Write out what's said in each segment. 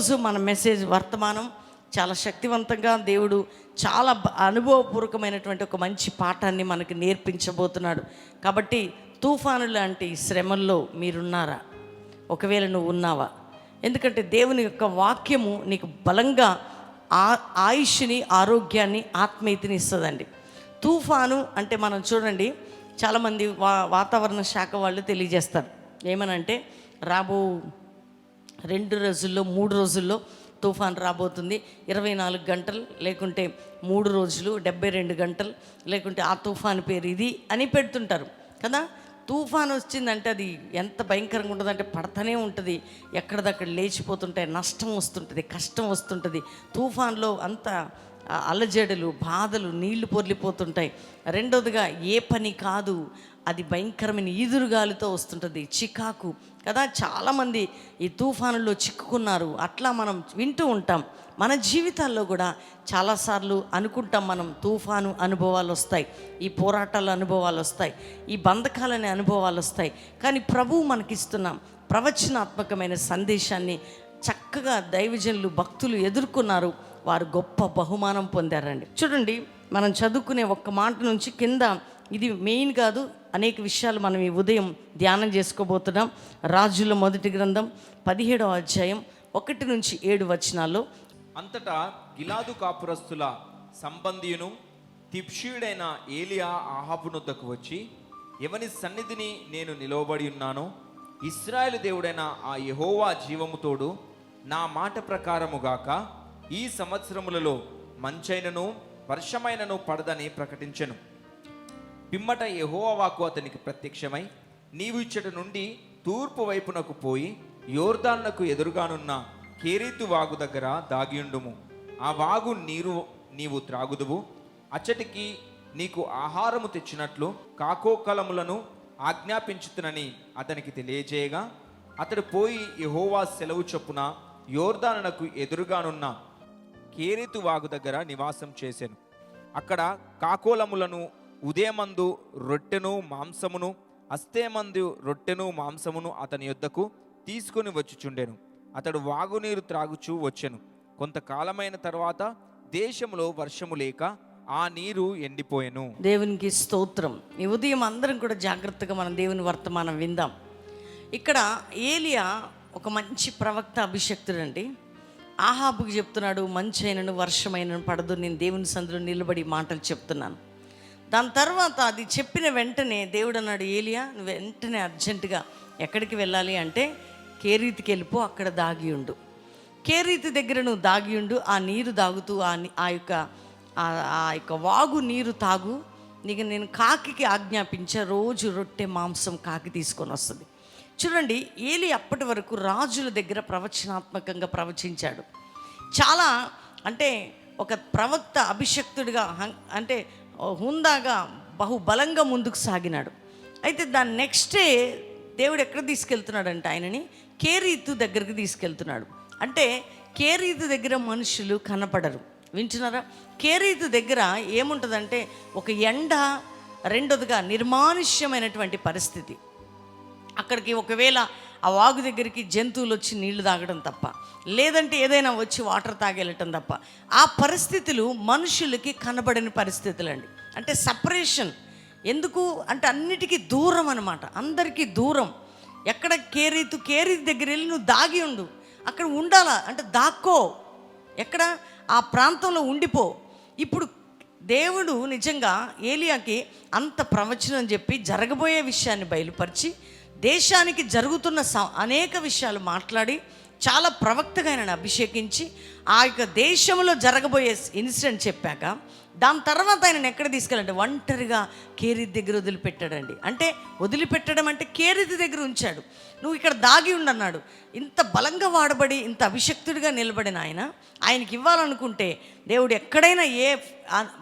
ఈరోజు మన మెసేజ్ వర్తమానం చాలా శక్తివంతంగా దేవుడు చాలా అనుభవపూర్వకమైనటువంటి ఒక మంచి పాఠాన్ని మనకి నేర్పించబోతున్నాడు. కాబట్టి తుఫాను లాంటి శ్రమల్లో మీరున్నారా? ఒకవేళ నువ్వు ఉన్నావా? ఎందుకంటే దేవుని యొక్క వాక్యము నీకు బలంగా ఆ ఆయుష్ని ఆరోగ్యాన్ని ఆత్మీయతని ఇస్తుందండి. తుఫాను అంటే మనం చూడండి చాలామంది వా వాతావరణ శాఖ వాళ్ళు తెలియజేస్తారు. ఏమనంటే రాబో రెండు రోజుల్లో మూడు రోజుల్లో తుఫాన్ రాబోతుంది. ఇరవై నాలుగు గంటలు లేకుంటే మూడు రోజులు డెబ్బై రెండు గంటలు లేకుంటే ఆ తుఫాన్ పేరు ఇది అని పెడుతుంటారు. కదా? తుఫాన్ వచ్చిందంటే అది ఎంత భయంకరంగా ఉంటుందంటే పడతానే ఉంటుంది. ఎక్కడిదక్కడ లేచిపోతుంటాయి నష్టం వస్తుంటుంది కష్టం వస్తుంటుంది. తుఫాన్లో అంత అలజడులు బాధలు నీళ్ళు పొర్లిపోతుంటాయి. రెండోదిగా ఏ పని కాదు. అది భయంకరమైన ఈదురుగాలితో వస్తుంటుంది. చికాకు. కదా చాలామంది ఈ తుఫానుల్లో చిక్కుకున్నారు. అట్లా మనం వింటూ ఉంటాం. మన జీవితాల్లో కూడా చాలాసార్లు అనుకుంటాం మనం తుఫాను అనుభవాలు వస్తాయి. ఈ పోరాటాల అనుభవాలు వస్తాయి. ఈ బంధకాలనే అనుభవాలు వస్తాయి. కానీ ప్రభువు మనకిస్తున్నాం. ప్రవచనాత్మకమైన సందేశాన్ని చక్కగా దైవజనులు భక్తులు ఎదుర్కొన్నారు. వారు గొప్ప బహుమానం పొందారండి. చూడండి మనం చదువుకునే ఒక్క మాట నుంచి కింద ఇది మెయిన్ కాదు. అనేక విషయాలు మనం ఈ ఉదయం ధ్యానం చేసుకోబోతున్నాం. రాజుల మొదటి గ్రంథం పదిహేడవ అధ్యాయం ఒకటి నుంచి ఏడు వచనాల్లో అంతటా గిలాదు కాపురస్తుల సంబంధియును తిప్షీయుడైన ఏలియా ఆహాబునొద్దకు వచ్చి ఎవని సన్నిధిని నేను నిలవబడి ఉన్నానో ఇస్రాయేల్ దేవుడైన ఆ యహోవా జీవముతోడు నా మాట ప్రకారముగాక ఈ సంవత్సరములలో మంచైనను వర్షమైనను పడదని ప్రకటించెను. పిమ్మట యహోవాకు అతనికి ప్రత్యక్షమై నీవు ఇచ్చట నుండి తూర్పు వైపునకు పోయి యోర్దాన్నకు ఎదురుగానున్న కేరీతు వాగు దగ్గర దాగియుండుము ఆ వాగు నీరు నీవు త్రాగుదువు. అచ్చటికి నీకు ఆహారము తెచ్చినట్లు కాకోకలములను ఆజ్ఞాపించుతునని అతనికి తెలియజేయగా అతడు పోయి యహోవా సెలవు చొప్పున యోర్దానకు ఎదురుగానున్న కేరీతు వాగు దగ్గర నివాసం చేశాను అక్కడ కాకోలములను ఉదయమందు రొట్టెను మాంసమును అస్తేమందు రొట్టెను మాంసమును అతని యొద్దకు తీసుకొని వచ్చుచుండెను. అతడు వాగునీరు త్రాగుచూ వచ్చెను. కొంతకాలమైన తర్వాత దేశంలో వర్షము లేక ఆ నీరు ఎండిపోయెను. దేవునికి స్తోత్రం. ఈ ఉదయం అందరం కూడా జాగ్రత్తగా మనం దేవుని వర్తమానం విందాం. ఇక్కడ ఏలియా ఒక మంచి ప్రవక్త అభిషక్తుడు అండి ఆహాబుకి చెప్తున్నాడు మంచి అయినను వర్షమైనను పడదు నేను దేవుని సందులో నిలబడి మాటలు చెప్తున్నాను. దాని తర్వాత అది చెప్పిన వెంటనే దేవుడు అన్నాడు ఏలియా నువ్వు వెంటనే అర్జెంటుగా ఎక్కడికి వెళ్ళాలి అంటే కేరీతికి వెళ్ళిపో అక్కడ దాగి ఉండు. కేరీతి దగ్గర నువ్వు దాగి ఉండు ఆ నీరు దాగుతూ ఆ ఆ యొక్క ఆ- యొక్క వాగు నీరు తాగు. నీకు నేను కాకి ఆజ్ఞాపించా రోజు రొట్టె మాంసం కాకి తీసుకొని వస్తుంది. చూడండి ఏలి అప్పటి వరకు రాజుల దగ్గర ప్రవచనాత్మకంగా ప్రవచించాడు. చాలా అంటే ఒక ప్రవక్త అభిషక్తుడిగా హం- అంటే హుందాగా బహుబలంగా ముందుకు సాగినాడు. అయితే దాని నెక్స్ట్ డే దేవుడు ఎక్కడ తీసుకెళ్తున్నాడంటే ఆయనని? కేరీతు దగ్గరికి తీసుకెళ్తున్నాడు. అంటే కేరీతు దగ్గర మనుషులు కనపడరు. వింటున్నారా? కేరీతు దగ్గర ఏముంటుందంటే ఒక ఎండ రెండోదిగా నిర్మానుష్యమైనటువంటి పరిస్థితి. అక్కడికి ఒకవేళ ఆ వాగు దగ్గరికి జంతువులు వచ్చి నీళ్ళు తాగడం తప్ప లేదంటే ఏదైనా వచ్చి వాటర్ తాగేళ్ళటం తప్ప. ఆ పరిస్థితులు మనుషులకి కనబడని పరిస్థితులు అండి అంటే సపరేషన్. ఎందుకు? అంటే అన్నిటికీ దూరం అనమాట అందరికీ దూరం. ఎక్కడ కేరీతు కేరీ దగ్గర వెళ్ళి నువ్వు దాగి ఉండు. అక్కడ ఉండాలా? అంటే దాక్కో. ఎక్కడ? ఆ ప్రాంతంలో ఉండిపో. ఇప్పుడు దేవుడు నిజంగా ఏలియాకి అంత ప్రవచనం చెప్పి జరగబోయే విషయాన్ని బయలుపరిచి దేశానికి జరుగుతున్న స- అనేక విషయాలు మాట్లాడి చాలా ప్రవక్తగా ఆయనను అభిషేకించి ఆ యొక్క దేశంలో జరగబోయే ఇన్సిడెంట్ చెప్పాక దాని తర్వాత ఆయన ఎక్కడ తీసుకెళ్ళండి ఒంటరిగా కేరీతి దగ్గర వదిలిపెట్టాడండి. అంటే వదిలిపెట్టడం అంటే కేరీతి దగ్గర ఉంచాడు. నువ్వు ఇక్కడ దాగి ఉండన్నాడు. ఇంత బలంగా వాడబడి ఇంత అభిషక్తుడిగా నిలబడిన ఆయన ఆయనకి ఇవ్వాలనుకుంటే దేవుడు ఎక్కడైనా ఏ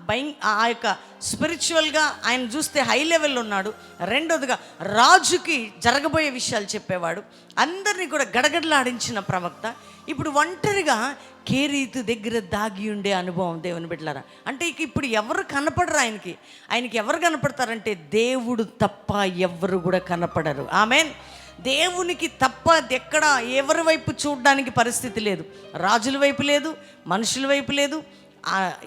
భయం ఆ యొక్క స్పిరిచువల్గా ఆయన చూస్తే హై లెవెల్లో ఉన్నాడు. రెండోదిగా రాజుకి జరగబోయే విషయాలు చెప్పేవాడు. అందరినీ కూడా గడగడలాడించిన ప్రవక్త. ఇప్పుడు ఒంటరిగా కేరీతు దగ్గర దాగి ఉండే అనుభవం దేవుని బిడ్డలారా. అంటే ఇక ఇప్పుడు ఎవరు కనపడరు ఆయనకి. ఆయనకి ఎవరు కనపడతారంటే దేవుడు తప్ప ఎవ్వరు కూడా కనపడరు. ఆమెన్. దేవునికి తప్ప ఎక్కడ ఎవరి వైపు చూడడానికి పరిస్థితి లేదు. రాజుల వైపు లేదు మనుషుల వైపు లేదు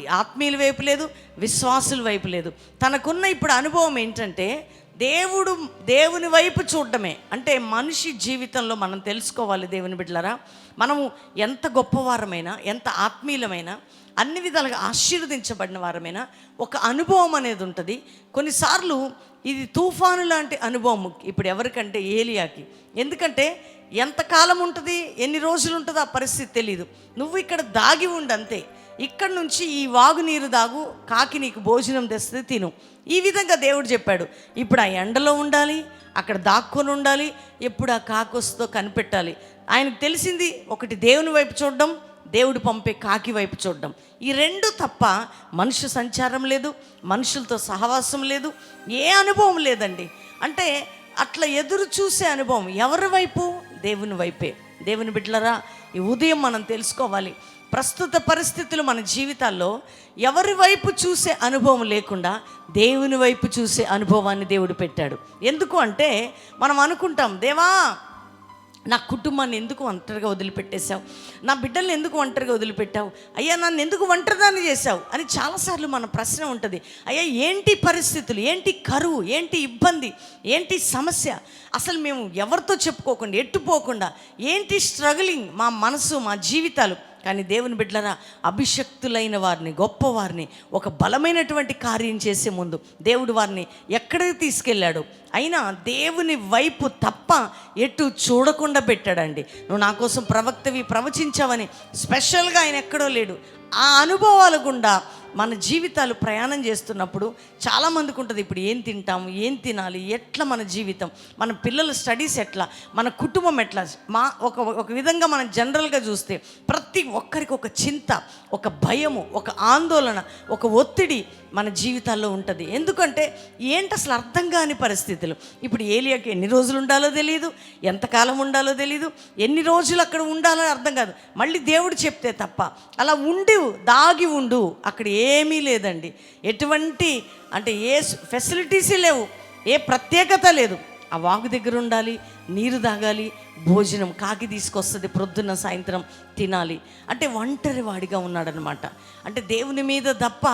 ఆత్మీయుల వైపు లేదు విశ్వాసుల వైపు లేదు. తనకున్న ఇప్పుడు అనుభవం ఏంటంటే దేవుడు దేవుని వైపు చూడడమే. అంటే మనిషి జీవితంలో మనం తెలుసుకోవాలి దేవుని బిడ్డలరా. మనము ఎంత గొప్పవారమైనా ఎంత ఆత్మీయులమైనా అన్ని విధాలుగా ఆశీర్వదించబడిన వారమైనా ఒక అనుభవం అనేది ఉంటుంది. కొన్నిసార్లు ఇది తుఫాను లాంటి అనుభవం ఇప్పుడు ఎవరికంటే ఏలియాకి. ఎందుకంటే ఎంతకాలం ఉంటుంది ఎన్ని రోజులు ఉంటుందో ఆ పరిస్థితి తెలియదు నువ్వు ఇక్కడ దాగి ఉండు అంతే ఇక్కడ నుంచి ఈ వాగు నీరు దాగు కాకి నీకు భోజనం తెస్తుంది తిను. ఈ విధంగా దేవుడు చెప్పాడు. ఇప్పుడు ఆ ఎండలో ఉండాలి అక్కడ దాక్కొని ఉండాలి ఎప్పుడు ఆ కాకి వస్తుందో కనిపెట్టాలి. ఆయనకు తెలిసింది ఒకటి దేవుని వైపు చూడడం దేవుడు పంపే కాకి వైపు చూడడం. ఈ రెండు తప్ప మనుషు సంచారం లేదు మనుషులతో సహవాసం లేదు ఏ అనుభవం లేదండి. అంటే అట్లా ఎదురు చూసే అనుభవం ఎవరి వైపు? దేవుని వైపే. దేవుని బిడ్డలరా ఈ ఉదయం మనం తెలుసుకోవాలి. ప్రస్తుత పరిస్థితులు మన జీవితాల్లో ఎవరి వైపు చూసే అనుభవం లేకుండా దేవుని వైపు చూసే అనుభవాన్ని దేవుడు పెట్టాడు. ఎందుకు అంటే మనం అనుకుంటాం దేవా నా కుటుంబాన్ని ఎందుకు ఒంటరిగా వదిలిపెట్టేశావు? నా బిడ్డల్ని ఎందుకు ఒంటరిగా వదిలిపెట్టావు? అయ్యా నన్ను ఎందుకు ఒంటరిదాన్ని చేశావు? అని చాలాసార్లు మన ప్రశ్న ఉంటుంది. అయ్యా ఏంటి పరిస్థితులు? ఏంటి కరువు? ఏంటి ఇబ్బంది? ఏంటి సమస్య? అసలు మేము ఎవరితో చెప్పుకోకుండా ఎట్టుపోకుండా ఏంటి స్ట్రగులింగ్ మా మనసు మా జీవితాలు? కానీ దేవుని బిడ్డలరా అభిషక్తులైన వారిని గొప్పవారిని ఒక బలమైనటువంటి కార్యం చేసే ముందు దేవుడు వారిని ఎక్కడికి తీసుకెళ్ళాడు? అయినా దేవుని వైపు తప్ప ఎటు చూడకుండా పెట్టాడండి. నువ్వు నా కోసం ప్రవక్తవి ప్రవచించావని స్పెషల్గా ఆయన ఎక్కడో లేడు. ఆ అనుభవాల గుండా మన జీవితాలు ప్రయాణం చేస్తున్నప్పుడు చాలామందికి ఉంటుంది ఇప్పుడు ఏం తింటాము ఏం తినాలి ఎట్లా మన జీవితం మన పిల్లల స్టడీస్ ఎట్లా మన కుటుంబం ఎట్లా మా ఒక ఒక విధంగా మనం జనరల్గా చూస్తే ప్రతి ఒక్కరికి ఒక చింత ఒక భయము ఒక ఆందోళన ఒక ఒత్తిడి మన జీవితాల్లో ఉంటుంది. ఎందుకంటే ఏంటి అసలు అర్థం కాని పరిస్థితులు? ఇప్పుడు ఏలియాకి ఎన్ని రోజులు ఉండాలో తెలియదు ఎంతకాలం ఉండాలో తెలియదు ఎన్ని రోజులు అక్కడ ఉండాలో అర్థం కాదు. మళ్ళీ దేవుడు చెప్తే తప్ప అలా ఉండి దాగి ఉండు అక్కడ ఏమీ లేదండి. ఎటువంటి అంటే ఏ ఫెసిలిటీసే లేవు. ఏ ప్రత్యేకత లేదు. ఆ వాగు దగ్గర ఉండాలి నీరు తాగాలి భోజనం కాకి తీసుకొస్తుంది ప్రొద్దున సాయంత్రం తినాలి. అంటే ఒంటరి వాడిగా ఉన్నాడనమాట అంటే దేవుని మీద తప్ప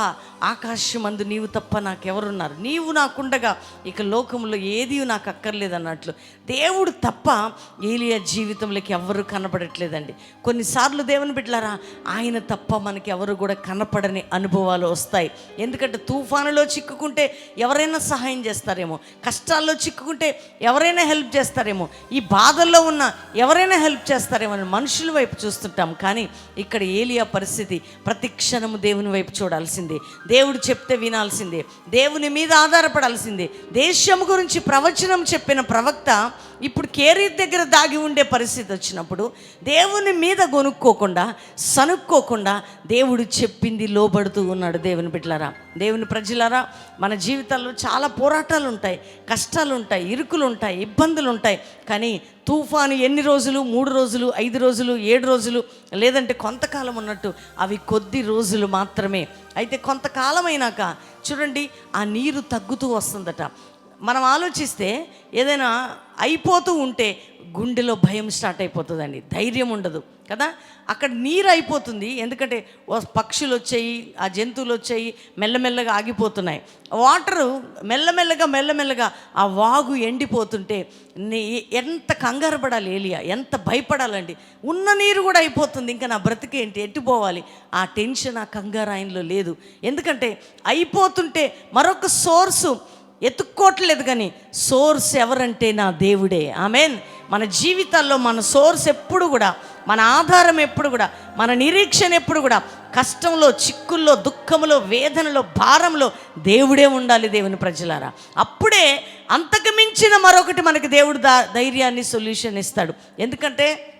ఆకాశమందు నీవు తప్ప నాకెవరున్నారు? నీవు నాకుండగా ఇక లోకంలో ఏది నాకు అక్కర్లేదు అన్నట్లు దేవుడు తప్ప ఏలియా జీవితంలోకి ఎవరు కనపడట్లేదండి. కొన్నిసార్లు దేవుని బిడ్డలారా ఆయన తప్ప మనకి ఎవరు కూడా కనపడని అనుభవాలు వస్తాయి. ఎందుకంటే తుఫానులో చిక్కుకుంటే ఎవరైనా సహాయం చేస్తారేమో. కష్టాల్లో చిక్కుకుంటే ఎవరైనా హెల్ప్ చేస్తారేమో. ఈ బాధల్లో ఉన్న ఎవరైనా హెల్ప్ చేస్తారేమో మనుషుల వైపు చూస్తుంటాం కానీ ఇక్కడ ఏలియా పరిస్థితి ప్రతి క్షణము దేవుని వైపు చూడాల్సిందే. దేవుడు చెప్తే వినాల్సిందే. దేవుని మీద ఆధారపడాల్సిందే. దేశం గురించి ప్రవచనం చెప్పిన ప్రవక్త ఇప్పుడు కేరీ దగ్గర దాగి ఉండే పరిస్థితి వచ్చినప్పుడు దేవుని మీద కొనుక్కోకుండా సనుక్కోకుండా దేవుడు చెప్పింది లోబడుతూ ఉన్నాడు దేవుని బిడ్డలారా. దేవుని ప్రజలారా మన జీవితాల్లో చాలా పోరాటాలు ఉంటాయి కష్టాలు ఉంటాయి ఇరుకులు ఉంటాయి ఇబ్బందులు ఉంటాయి. కానీ తుఫాను ఎన్ని రోజులు మూడు రోజులు ఐదు రోజులు ఏడు రోజులు లేదంటే కొంతకాలం ఉన్నట్టు అవి కొద్ది రోజులు మాత్రమే. అయితే కొంతకాలం అయినాక చూడండి ఆ నీరు తగ్గుతూ వస్తుందట. మనం ఆలోచిస్తే ఏదైనా అయిపోతూ ఉంటే గుండెలో భయం స్టార్ట్ అయిపోతుందండి. ధైర్యం ఉండదు కదా? అక్కడ నీరు అయిపోతుంది. ఎందుకంటే పక్షులు వచ్చాయి ఆ జంతువులు వచ్చాయి మెల్లమెల్లగా ఆగిపోతున్నాయి. వాటరు మెల్లమెల్లగా మెల్లమెల్లగా ఆ వాగు ఎండిపోతుంటే నీ ఎంత కంగారు పడాలి ఏలియా? ఎంత భయపడాలండి? ఉన్న నీరు కూడా అయిపోతుంది. ఇంకా నా బ్రతికేంటి ఎట్టిపోవాలి ఆ టెన్షన్ ఆ కంగారు ఆయనలో లేదు. ఎందుకంటే అయిపోతుంటే మరొక సోర్సు ఎత్తుక్కోవట్లేదు కానీ సోర్స్ ఎవరంటే నా దేవుడే. ఆమెన్. మన జీవితాల్లో మన సోర్స్ ఎప్పుడు కూడా మన ఆధారం ఎప్పుడు కూడా మన నిరీక్షణ ఎప్పుడు కూడా కష్టంలో చిక్కుల్లో దుఃఖంలో వేదనలో భారంలో దేవుడే ఉండాలి దేవుని ప్రజలారా. అప్పుడే అంతకు మించిన మరొకటి మనకి దేవుడు ధైర్యాన్ని సొల్యూషన్ ఇస్తాడు. ఎందుకంటే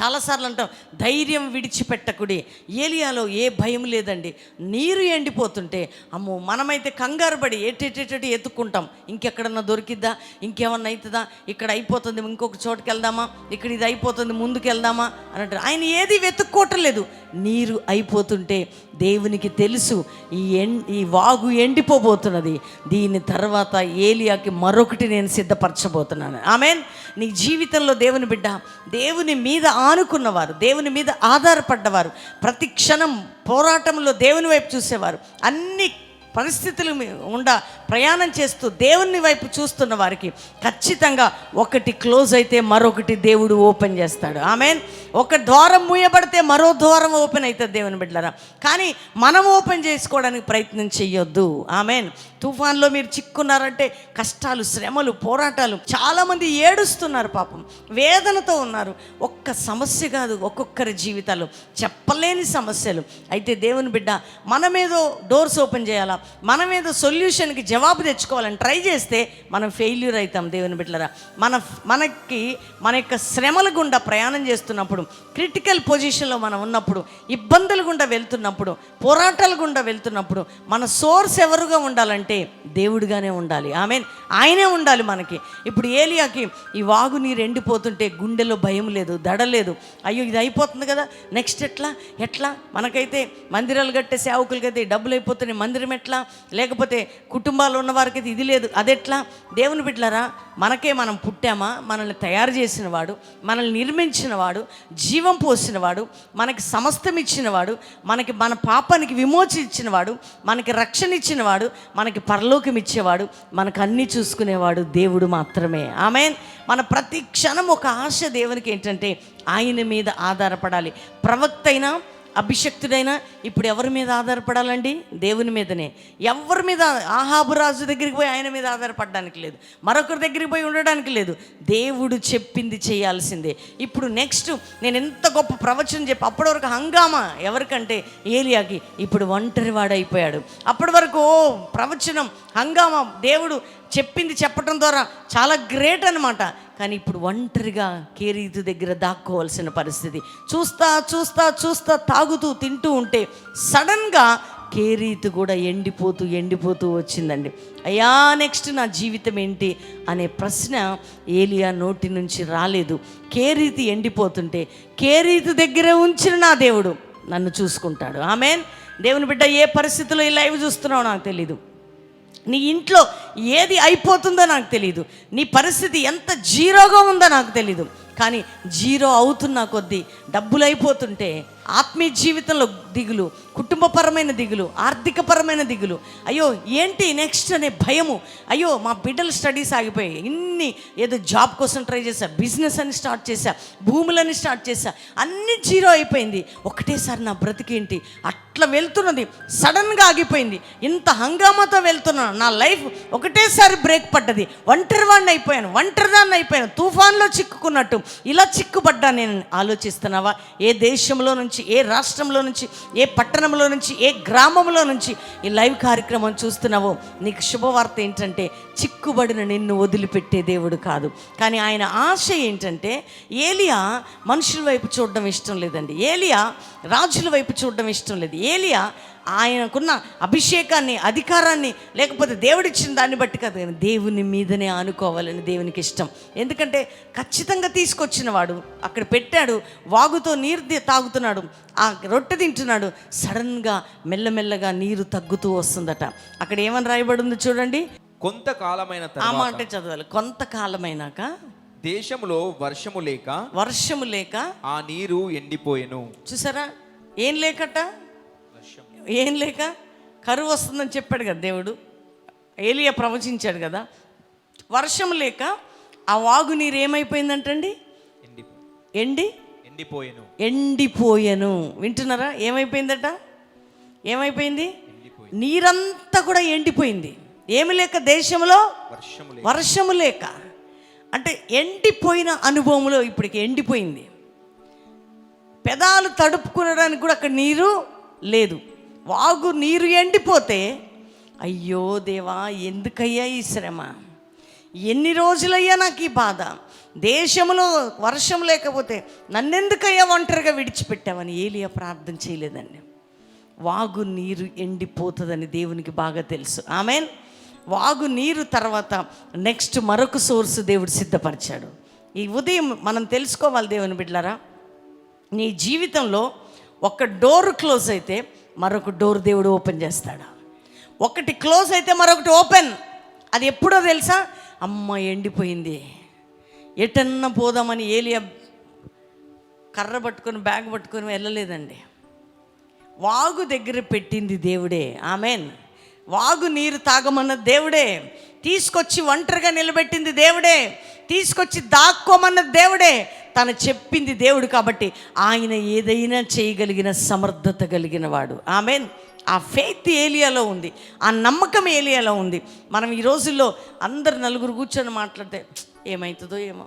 చాలాసార్లు అంటాం ధైర్యం విడిచిపెట్టకుడి. ఏలియాలో ఏ భయం లేదండి. నీరు ఎండిపోతుంటే అమ్మో మనమైతే కంగారు పడి ఎటెటెటటి ఎత్తుక్కుంటాం. ఇంకెక్కడన్నా దొరికిద్దా? ఇంకేమన్నా అవుతుందా ఇక్కడ అయిపోతుంది ఇంకొక చోటుకి వెళ్దామా? ఇక్కడ ఇది అయిపోతుంది ముందుకు వెళ్దామా అని అంటారు. ఆయన ఏది వెతుక్కోవటం లేదు. నీరు అయిపోతుంటే దేవునికి తెలుసు ఈ ఎం ఈ వాగు ఎండిపోబోతున్నది. దీని తర్వాత ఏలియాకి మరొకటి నేను సిద్ధపరచబోతున్నాను. ఆమెన్. నీ జీవితంలో దేవుని బిడ్డ దేవుని మీద ఆనుకున్నవారు దేవుని మీద ఆధారపడ్డవారు ప్రతి క్షణం పోరాటంలో దేవుని వైపు చూసేవారు. అన్ని పరిస్థితులు ఉండ ప్రయాణం చేస్తూ దేవుని వైపు చూస్తున్న వారికి ఖచ్చితంగా ఒకటి క్లోజ్ అయితే మరొకటి దేవుడు ఓపెన్ చేస్తాడు. ఆమెన్. ఒక ద్వారం మూయబడితే మరో ద్వారం ఓపెన్ అవుతుంది దేవుని బిడ్డలరా. కానీ మనం ఓపెన్ చేసుకోవడానికి ప్రయత్నం చేయొద్దు. ఆమెన్. తుఫాన్లో మీరు చిక్కున్నారంటే కష్టాలు శ్రమలు పోరాటాలు చాలామంది ఏడుస్తున్నారు పాపం. వేదనతో ఉన్నారు. ఒక్క సమస్య కాదు ఒక్కొక్కరి జీవితాలు. చెప్పలేని సమస్యలు. అయితే దేవుని బిడ్డ మనమేదో డోర్స్ ఓపెన్ చేయాలా? మనమేదో సొల్యూషన్కి జవాబు తెచ్చుకోవాలని ట్రై చేస్తే మనం ఫెయిల్యూర్ అవుతాం దేవుని బిడ్డలరా. మన మనకి మన యొక్క శ్రమల గుండా ప్రయాణం చేస్తున్నప్పుడు క్రిటికల్ పొజిషన్లో మనం ఉన్నప్పుడు ఇబ్బందుల గుండా వెళ్తున్నప్పుడు పోరాటాల గుండా వెళ్తున్నప్పుడు మన సోర్స్ ఎవరుగా ఉండాలంటే దేవుడిగానే ఉండాలి. ఆమె ఆయనే ఉండాలి మనకి. ఇప్పుడు ఏలియాకి ఈ వాగు నీరు ఎండిపోతుంటే గుండెలో భయం లేదు దడ లేదు. అయ్యో ఇది అయిపోతుంది కదా. నెక్స్ట్ ఎట్లా? ఎట్లా? మనకైతే మందిరాలు కట్టే సేవకులకైతే డబ్బులు అయిపోతున్నాయి మందిరం ఎట్లా? లేకపోతే కుటుంబ అనుభవాలు ఉన్న వారికి ఇది లేదు. అదెట్లా? దేవుని బిడ్డలరా మనకే మనం పుట్టామా? మనల్ని తయారు చేసినవాడు మనల్ని నిర్మించినవాడు జీవం పోసినవాడు మనకి సమస్తం ఇచ్చినవాడు మనకి మన పాపానికి విమోచన ఇచ్చినవాడు మనకి రక్షణ ఇచ్చినవాడు మనకి పరలోకం ఇచ్చేవాడు మనకు అన్నీ చూసుకునేవాడు దేవుడు మాత్రమే. ఆమె మన ప్రతి క్షణం ఒక ఆశ దేవునికి ఏంటంటే ఆయన మీద ఆధారపడాలి. ప్రవక్త అయినా అభిషక్తుడైనా ఇప్పుడు ఎవరి మీద ఆధారపడాలండి? దేవుని మీదనే. ఎవరి మీద? ఆహాబు రాజు దగ్గరికి పోయి ఆయన మీద ఆధారపడడానికి లేదు. మరొకరి దగ్గరికి పోయి ఉండడానికి లేదు. దేవుడు చెప్పింది చేయాల్సిందే. ఇప్పుడు నెక్స్ట్ నేను ఎంత గొప్ప ప్రవచనం చెప్పి అప్పటి వరకు హంగామా ఎవరికంటే? ఏలియాకి. ఇప్పుడు ఒంటరి వాడైపోయాడు. అప్పటి వరకు ఓ ప్రవచనం హంగామా దేవుడు చెప్పింది చెప్పడం ద్వారా చాలా గ్రేట్ అనమాట కానీ ఇప్పుడు ఒంటరిగా కేరీతు దగ్గర దాక్కోవాల్సిన పరిస్థితి. చూస్తా చూస్తా చూస్తా తాగుతూ తింటూ ఉంటే సడన్గా కేరీతు కూడా ఎండిపోతూ ఎండిపోతూ వచ్చిందండి. అయ్యా నెక్స్ట్ నా జీవితం ఏంటి అనే ప్రశ్న ఏలియా నోటి నుంచి రాలేదు. కేరీతి ఎండిపోతుంటే కేరీతు దగ్గర ఉంచిన నా దేవుడు నన్ను చూసుకుంటాడు. ఆమెన్. దేవుని బిడ్డ ఏ పరిస్థితిలో ఈ లైవ్ చూస్తున్నావు నాకు తెలీదు. నీ ఇంట్లో ఏది అయిపోతుందో నాకు తెలియదు నీ పరిస్థితి ఎంత జీరోగా ఉందో నాకు తెలీదు. కానీ జీరో అవుతున్న కొద్దీ డబ్బులు అయిపోతుంటే ఆత్మీయ జీవితంలో దిగులు కుటుంబపరమైన దిగులు ఆర్థికపరమైన దిగులు. అయ్యో ఏంటి నెక్స్ట్ అనే భయము? అయ్యో మా బిడ్డలు స్టడీస్ ఆగిపోయాయి. ఇన్ని ఏదో జాబ్ కోసం ట్రై చేశా బిజినెస్ అని స్టార్ట్ చేశా భూములని స్టార్ట్ చేశా అన్ని జీరో అయిపోయింది. ఒకటేసారి నా బ్రతికేంటి అట్లా వెళ్తున్నది సడన్గా ఆగిపోయింది. ఇంత హంగామాతో వెళ్తున్నాను. నా లైఫ్ ఒకటేసారి బ్రేక్ పడ్డది. ఒంటరి వాడిని అయిపోయాను ఒంటరిదాన్ని అయిపోయాను. తుఫాన్లో చిక్కుకున్నట్టు ఇలా చిక్కుపడ్డా నేను ఆలోచిస్తున్నావా? ఏ దేశంలో నుంచి ఏ రాష్ట్రంలో నుంచి ఏ పట్టణంలో నుంచి ఏ గ్రామంలో నుంచి ఈ లైవ్ కార్యక్రమం చూస్తున్నావో నీకు శుభవార్త ఏంటంటే చిక్కుబడిన నిన్ను వదిలిపెట్టే దేవుడు కాదు. కానీ ఆయన ఆశ ఏంటంటే ఏలియా మనుషుల వైపు చూడడం ఇష్టం లేదండి. ఏలియా రాజుల వైపు చూడడం ఇష్టం లేదు. ఏలియా ఆయనకున్న అభిషేకాన్ని అధికారాన్ని లేకపోతే దేవుడిచ్చిన దాన్ని బట్టి కాదు కానీ దేవుని మీదనే ఆనుకోవాలని దేవునికి ఇష్టం. ఎందుకంటే ఖచ్చితంగా తీసుకొచ్చిన వాడు అక్కడ పెట్టాడు వాగుతో నీరు తాగుతున్నాడు ఆ రొట్టె తింటున్నాడు సడన్గా మెల్లమెల్లగా నీరు తగ్గుతూ వస్తుందట. అక్కడ ఏమని రాయబడి ఉంది చూడండి? కొంతకాలమైన మాట చదవాలి. కొంతకాలమైనాక దేశంలో వర్షము లేక వర్షము లేక ఆ నీరు ఎండిపోయెను. చూసారా? ఏం లేకట? ఏం లేక కరువు వస్తుందని చెప్పాడు కదా దేవుడు. ఏలియా ప్రవచించాడు కదా. వర్షం లేక ఆ వాగు నీరు ఏమైపోయిందంటండి? ఎండి? ఎండిపోయెను. ఎండిపోయాను. వింటున్నారా? ఏమైపోయిందట? ఏమైపోయింది? నీరంతా కూడా ఎండిపోయింది. ఏమి లేక దేశంలో? వర్షము లేక. అంటే ఎండిపోయిన అనుభవంలో ఇప్పటికి ఎండిపోయింది. పెదాలు తడుపుకునడానికి కూడా అక్కడ నీరు లేదు. వాగు నీరు ఎండిపోతే అయ్యో దేవా ఎందుకయ్యా ఈ శ్రమ? ఎన్ని రోజులయ్యా నాకు ఈ బాధ? దేశంలో వర్షం లేకపోతే నన్నెందుకయ్యా ఒంటరిగా విడిచిపెట్టావని ఏలియా ప్రార్థన చేయలేదండి. వాగు నీరు ఎండిపోతుందని దేవునికి బాగా తెలుసు. ఆమెన్. వాగు నీరు తర్వాత నెక్స్ట్ మరొక సోర్స్ దేవుడు సిద్ధపరిచాడు. ఈ ఉదయం మనం తెలుసుకోవాలి దేవుని బిడ్డలారా నీ జీవితంలో ఒక డోర్ క్లోజ్ అయితే మరొక డోర్ దేవుడు ఓపెన్ చేస్తాడు. ఒకటి క్లోజ్ అయితే మరొకటి ఓపెన్. అది ఎప్పుడో తెలుసా? అమ్మ ఎండిపోయింది. ఎటన్న పోదామని ఏలియా కర్ర పట్టుకొని బ్యాగ్ పట్టుకొని వెళ్ళలేదండి. వాగు దగ్గర పెట్టింది దేవుడే. ఆమెన్. వాగు నీరు తాగమన్న దేవుడే. తీసుకొచ్చి ఒంటరిగా నిలబెట్టింది దేవుడే. తీసుకొచ్చి దాక్కోమన్న దేవుడే. తను చెప్పింది దేవుడు కాబట్టి ఆయన ఏదైనా చేయగలిగిన సమర్థత కలిగిన వాడు ఆమెన్. ఆ ఫెయిత్ ఏలియాలో ఉంది. ఆ నమ్మకం ఏలియాలో ఉంది. మనం ఈ రోజుల్లో అందరు నలుగురు కూర్చొని మాట్లాడితే ఏమవుతుందో ఏమో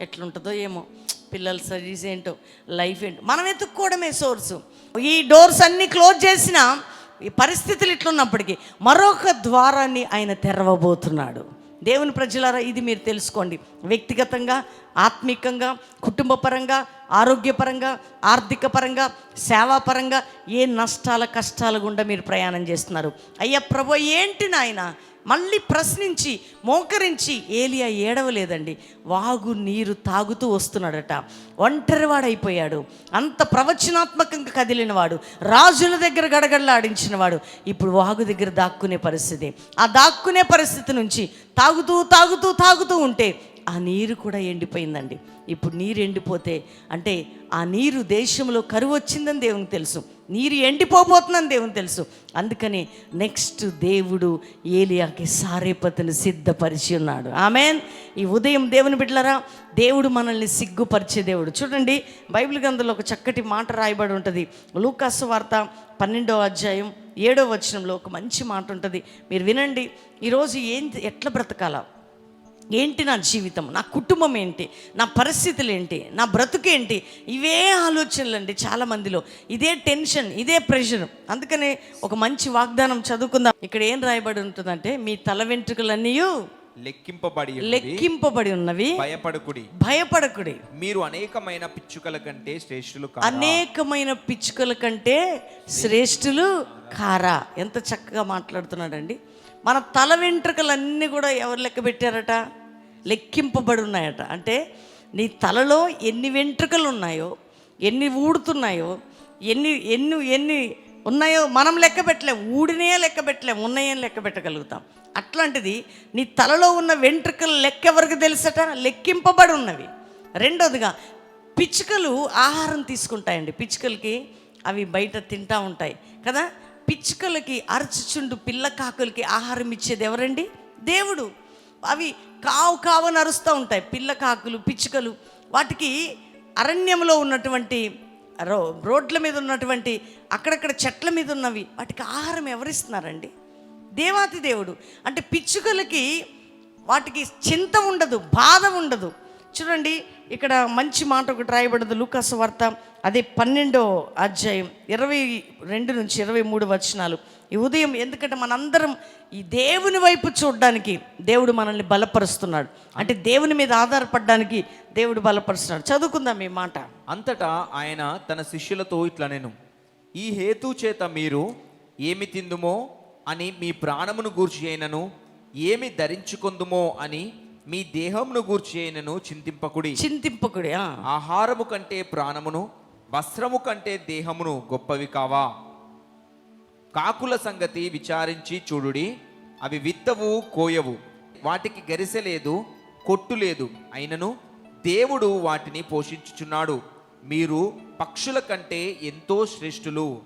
ఎట్లుంటుందో ఏమో పిల్లల స్టడీస్ ఏంటో లైఫ్ ఏంటో మనం ఎత్తుక్కోవడమే సోర్సు. ఈ డోర్స్ అన్నీ క్లోజ్ చేసినా ఈ పరిస్థితులు ఇట్లున్నప్పటికీ మరొక ద్వారాన్ని ఆయన తెరవబోతున్నాడు. దేవుని ప్రజలారా ఇది మీరు తెలుసుకోండి. వ్యక్తిగతంగా ఆత్మికంగా కుటుంబపరంగా ఆరోగ్యపరంగా ఆర్థిక పరంగా సేవాపరంగా ఏ నష్టాల కష్టాల గుండా మీరు ప్రయాణం చేస్తున్నారు? అయ్యా ప్రభు ఏంటి నాయన? మళ్ళీ ప్రశ్నించి మోకరించి ఏలియా ఏడవలేదండి. వాగు నీరు తాగుతూ వస్తున్నాడట. ఒంటరివాడైపోయాడు. అంత ప్రవచనాత్మకంగా కదిలినవాడు. రాజుల దగ్గర గడగడలాడించినవాడు ఇప్పుడు వాగు దగ్గర దాక్కునే పరిస్థితి. ఆ దాక్కునే పరిస్థితి నుంచి తాగుతూ తాగుతూ తాగుతూ ఉంటే ఆ నీరు కూడా ఎండిపోయిందండి. ఇప్పుడు నీరు ఎండిపోతే అంటే ఆ నీరు దేశంలో కరువు వచ్చిందని దేవునికి తెలుసు. నీరు ఎండిపోబోతుందని దేవుని తెలుసు. అందుకని నెక్స్ట్ దేవుడు ఏలియాకి సారేపతిని సిద్ధపరిచి ఉన్నాడు. ఆమెన్. ఈ ఉదయం దేవుని బిడ్డలరా దేవుడు మనల్ని సిగ్గుపరిచే దేవుడు. చూడండి బైబిల్ గ్రంథంలో ఒక చక్కటి మాట రాయబడి ఉంటుంది. లూకాసు వార్త పన్నెండో అధ్యాయం ఏడో వచనంలో ఒక మంచి మాట ఉంటుంది. మీరు వినండి ఈరోజు ఏం ఎట్లా బ్రతకాలా? ఏంటి నా జీవితం? నా కుటుంబం ఏంటి? నా పరిస్థితులు ఏంటి? నా బ్రతుకేంటి ఇవే ఆలోచనలు అండి చాలా మందిలో ఇదే టెన్షన్ ఇదే ప్రెషర్. అందుకనే ఒక మంచి వాగ్దానం చదువుకుందాం. ఇక్కడ ఏం రాయబడి ఉంటుందంటే మీ తల వెంట్రుకలన్నీ లెక్కింపబడి. లెక్కింపబడి ఉన్నవి భయపడకుడి. భయపడకుడి. మీరు అనేకమైన పిచ్చుకల కంటే శ్రేష్ఠులు అనేకమైన పిచ్చుకల కంటే శ్రేష్ఠులు కారా? ఎంత చక్కగా మాట్లాడుతున్నాడండి. మన తల వెంట్రుకలన్నీ కూడా ఎవరు లెక్క పెట్టారట? లెక్కింపబడి ఉన్నాయట అంటే నీ తలలో ఎన్ని వెంట్రుకలు ఉన్నాయో ఎన్ని ఊడుతున్నాయో ఎన్ని ఎన్ని ఎన్ని ఉన్నాయో మనం లెక్క పెట్టలేం. ఊడినే లెక్క పెట్టలేం ఉన్నాయని లెక్క పెట్టగలుగుతాం. అట్లాంటిది నీ తలలో ఉన్న వెంట్రుకలు లెక్క ఎవరికి తెలుసట? లెక్కింపబడి ఉన్నవి రెండోదిగా పిచ్చుకలు ఆహారం తీసుకుంటాయండి. పిచ్చుకలకి అవి బయట తింటా ఉంటాయి. కదా? పిచ్చుకలకి అరచుచుండు పిల్ల కాకులకి ఆహారం ఇచ్చేది ఎవరండి? దేవుడు. అవి కావు కావు అరుస్తూ ఉంటాయి. పిల్ల కాకులు పిచ్చుకలు. వాటికి అరణ్యంలో ఉన్నటువంటి రో రోడ్ల మీద ఉన్నటువంటి అక్కడక్కడ చెట్ల మీద ఉన్నవి. వాటికి ఆహారం ఎవరిస్తున్నారండి? దేవాతి దేవుడు. అంటే పిచ్చుకలకి వాటికి చింత ఉండదు బాధ ఉండదు. చూడండి ఇక్కడ మంచి మాట ఒకటి రాయబడదు లూకాసు వార్త. అదే పన్నెండో అధ్యాయం ఇరవై రెండు నుంచి ఇరవై మూడు వచనాలు. ఈ ఉదయం ఎందుకంటే మనందరం ఈ దేవుని వైపు చూడడానికి దేవుడు మనల్ని బలపరుస్తున్నాడు. అంటే దేవుని మీద ఆధారపడడానికి దేవుడు బలపరుస్తున్నాడు. చదువుకుందాం ఈ మాట. అంతటా ఆయన తన శిష్యులతో ఇట్లా నేను ఈ హేతు చేత మీరు ఏమి తిందుమో అని మీ ప్రాణమును గూర్చి అయినను ఏమి ధరించుకొందుమో అని మీ దేహమును గూర్చి అయినను చింతింపకుడి. చింతింపకుడి. ఆహారము కంటే ప్రాణమును వస్త్రము కంటే దేహమును గొప్పవి కావా? కాకుల సంగతి విచారించి చూడుడి. అవి విత్తవు కోయవు. వాటికి గరిసె లేదు కొట్టు లేదు. అయినను దేవుడు వాటిని పోషించుచున్నాడు. మీరు పక్షుల కంటే ఎంతో శ్రేష్ఠులు.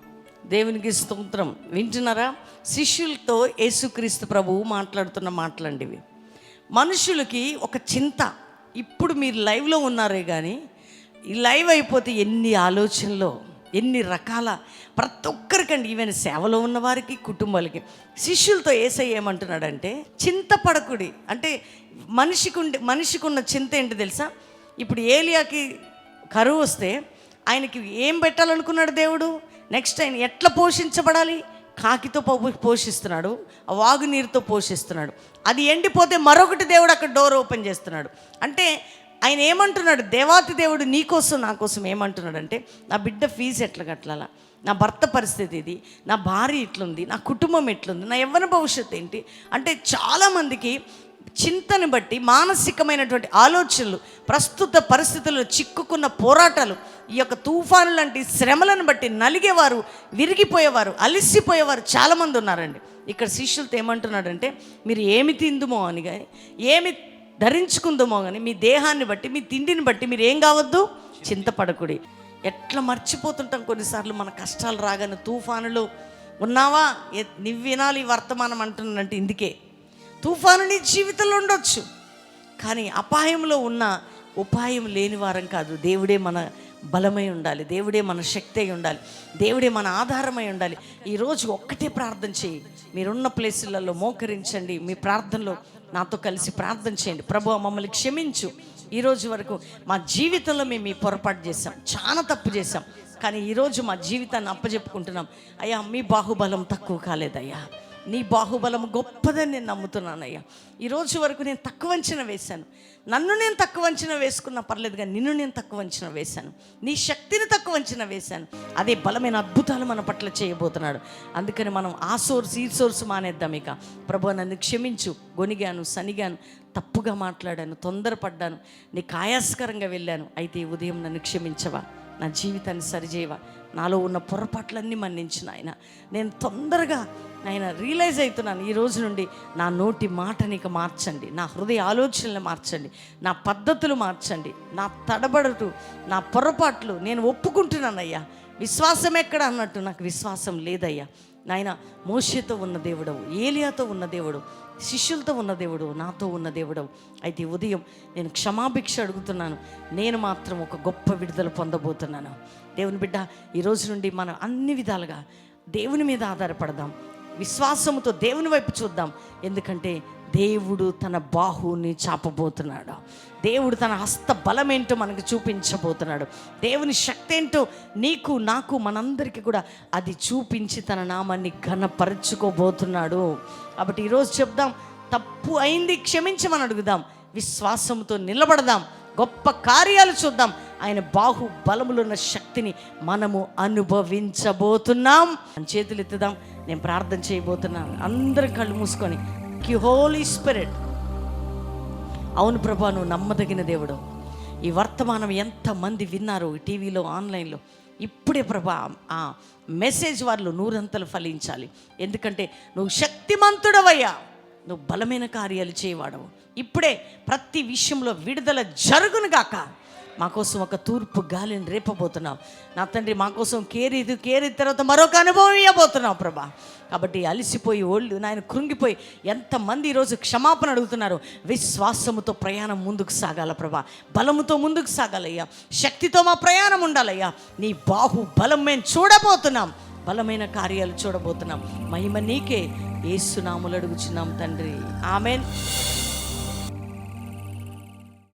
దేవునికి స్తోత్రం. వింటున్నారా? శిష్యులతో యేసుక్రీస్తు ప్రభువు మాట్లాడుతున్న మాటలండివి. మనుషులకి ఒక చింత. ఇప్పుడు మీరు లైవ్లో ఉన్నారే కానీ ఈ లైవ్ అయిపోతే ఎన్ని ఆలోచనలో? ఎన్ని రకాల ప్రతి ఒక్కరికండి ఈవెన్ సేవలో ఉన్న వారికి కుటుంబాలకి. శిష్యులతో ఏసై ఏమంటున్నాడంటే చింతపడకుడి. అంటే మనిషికి ఉండే మనిషికి ఉన్న చింత ఏంటి తెలుసా? ఇప్పుడు ఏలియాకి కరువు వస్తే ఆయనకి ఏం పెట్టాలనుకున్నాడు దేవుడు? నెక్స్ట్ ఆయన ఎట్లా పోషించబడాలి? కాకితో పో- పోషిస్తున్నాడు ఆ వాగు నీరుతో పోషిస్తున్నాడు. అది ఎండిపోతే మరొకటి దేవుడు అక్కడ డోర్ ఓపెన్ చేస్తున్నాడు. అంటే ఆయన ఏమంటున్నాడు దేవాతి దేవుడు నీకోసం నా కోసం ఏమంటున్నాడు అంటే నా బిడ్డ ఫీజు ఎట్లా కట్టాలా? నా భర్త పరిస్థితి ఇది నా భార్య ఇట్లుంది నా కుటుంబం ఎట్లుంది నా యవ్వన భవిష్యత్తు ఏంటి? అంటే చాలామందికి చింతని బట్టి మానసికమైనటువంటి ఆలోచనలు ప్రస్తుత పరిస్థితుల్లో చిక్కుకున్న పోరాటాలు ఈ యొక్క తుఫాను లాంటి శ్రమలను బట్టి నలిగేవారు విరిగిపోయేవారు అలిసిపోయేవారు చాలామంది ఉన్నారండి. ఇక్కడ శిష్యులతో ఏమంటున్నాడంటే మీరు ఏమి తిందుమో అని కానీ ఏమి ధరించుకుందామో కానీ మీ దేహాన్ని బట్టి మీ తిండిని బట్టి మీరు ఏం కావద్దు? చింతపడకుడి. ఎట్లా మర్చిపోతుంటాం కొన్నిసార్లు మన కష్టాలు రాగానే తుఫానులు. ఉన్నావా? నువ్వు వినాలి వర్తమానం అంటున్నానంటే ఇందుకే. తుఫాను నీ జీవితంలో ఉండొచ్చు. కానీ అపాయంలో ఉన్న ఉపాయం లేని వారం కాదు. దేవుడే మన బలమై ఉండాలి. దేవుడే మన శక్తి అయి ఉండాలి. దేవుడే మన ఆధారమై ఉండాలి. ఈరోజు ఒక్కటే ప్రార్థన చేయి. మీరున్న ప్లేసులలో మోకరించండి. మీ ప్రార్థనలో నాతో కలిసి ప్రార్థన చేయండి. ప్రభు మమ్మల్ని క్షమించు. ఈరోజు వరకు మా జీవితంలో మేము ఈ పొరపాటు చేసాం చాలా తప్పు చేసాం కానీ ఈరోజు మా జీవితాన్ని అప్పచెప్పుకుంటున్నాం అయ్యా మీ బాహుబలం తక్కువ కాలేదయ్యా. నీ బాహుబలం గొప్పదని నేను నమ్ముతున్నానయ్యా. ఈ రోజు వరకు నేను తక్కువ అంచనా వేశాను. నన్ను నేను తక్కువ అంచనా వేసుకున్నా పర్లేదు కానీ నిన్ను నేను తక్కువ అంచనా వేశాను. నీ శక్తిని తక్కువ అంచనా వేశాను. అదే బలమైన అద్భుతాలు మన పట్ల చేయబోతున్నాడు. అందుకని మనం ఆ సోర్స్ ఈ సోర్స్ మానేద్దాం ఇక. ప్రభు నన్ను క్షమించు. గొనిగాను సనిగాను తప్పుగా మాట్లాడాను తొందరపడ్డాను నీకు ఆయాస్కరంగా వెళ్ళాను. అయితే ఈ ఉదయం నన్ను క్షమించవా? నా జీవితాన్ని సరిచేయవా? నాలో ఉన్న పొరపాట్లన్నీ మన్నించిన ఆయన నేను తొందరగా ఆయన రియలైజ్ అవుతున్నాను. ఈ రోజు నుండి నా నోటి మాటని ఇక మార్చండి. నా హృదయ ఆలోచనలు మార్చండి. నా పద్ధతులు మార్చండి. నా తడబడటు నా పొరపాట్లు నేను ఒప్పుకుంటున్నానయ్యా. విశ్వాసం ఎక్కడ అన్నట్టు నాకు విశ్వాసం లేదయ్యా. నాయన మోషతో ఉన్న దేవుడవు ఏలియాతో ఉన్న దేవుడు శిష్యులతో ఉన్న దేవుడు నాతో ఉన్న దేవుడు అయితే ఉదయం నేను క్షమాభిక్ష అడుగుతున్నాను. నేను మాత్రం ఒక గొప్ప విడుదల పొందబోతున్నాను. దేవుని బిడ్డ ఈరోజు నుండి మనం అన్ని విధాలుగా దేవుని మీద ఆధారపడదాం. విశ్వాసముతో దేవుని వైపు చూద్దాం. ఎందుకంటే దేవుడు తన బాహుని చాపబోతున్నాడు. దేవుడు తన హస్త బలమేంటో మనకు చూపించబోతున్నాడు. దేవుని శక్తి ఏంటో నీకు నాకు మనందరికీ కూడా అది చూపించి తన నామాన్ని ఘనపరచుకోబోతున్నాడు. కాబట్టి ఈరోజు చెప్దాం తప్పు అయింది క్షమించమని అడుగుదాం. విశ్వాసంతో నిలబడదాం. గొప్ప కార్యాలు చూద్దాం. ఆయన బాహు బలములున్న శక్తిని మనము అనుభవించబోతున్నాం. మన చేతులు ఎత్తుదాం. నేను ప్రార్థన చేయబోతున్నాను అందరి కళ్ళు మూసుకొని కి హోలీ స్పిరిట్ అవును ప్రభా నువ్వు నమ్మదగిన దేవుడు. ఈ వర్తమానం ఎంతమంది విన్నారు టీవీలో ఆన్లైన్లో. ఇప్పుడే ప్రభా ఆ మెసేజ్ వాళ్ళు నూరంతలు ఫలించాలి. ఎందుకంటే నువ్వు శక్తిమంతుడవయ్యా. నువ్వు బలమైన కార్యాలు చేయవాడవు. ఇప్పుడే ప్రతి విషయంలో విడుదల జరుగునుగాక. మా కోసం ఒక తూర్పు గాలిని రేపబోతున్నావు. నా తండ్రి మా కోసం కేరీదు కేరి తర్వాత మరొక అనుభవం ఇవ్వబోతున్నావు ప్రభా. కాబట్టి అలసిపోయి ఓళ్ళు నాయన కృంగిపోయి ఎంతమంది ఈరోజు క్షమాపణ అడుగుతున్నారు. విశ్వాసముతో ప్రయాణం ముందుకు సాగాల ప్రభా. బలముతో ముందుకు సాగాలయ్యా. శక్తితో మా ప్రయాణం ఉండాలయ్యా. నీ బాహు బలం మేము చూడబోతున్నాం. బలమైన కార్యాలు చూడబోతున్నాం. మహిమ నీకే. ఏసునాములు అడుగుచున్నాం తండ్రి. ఆమెన్.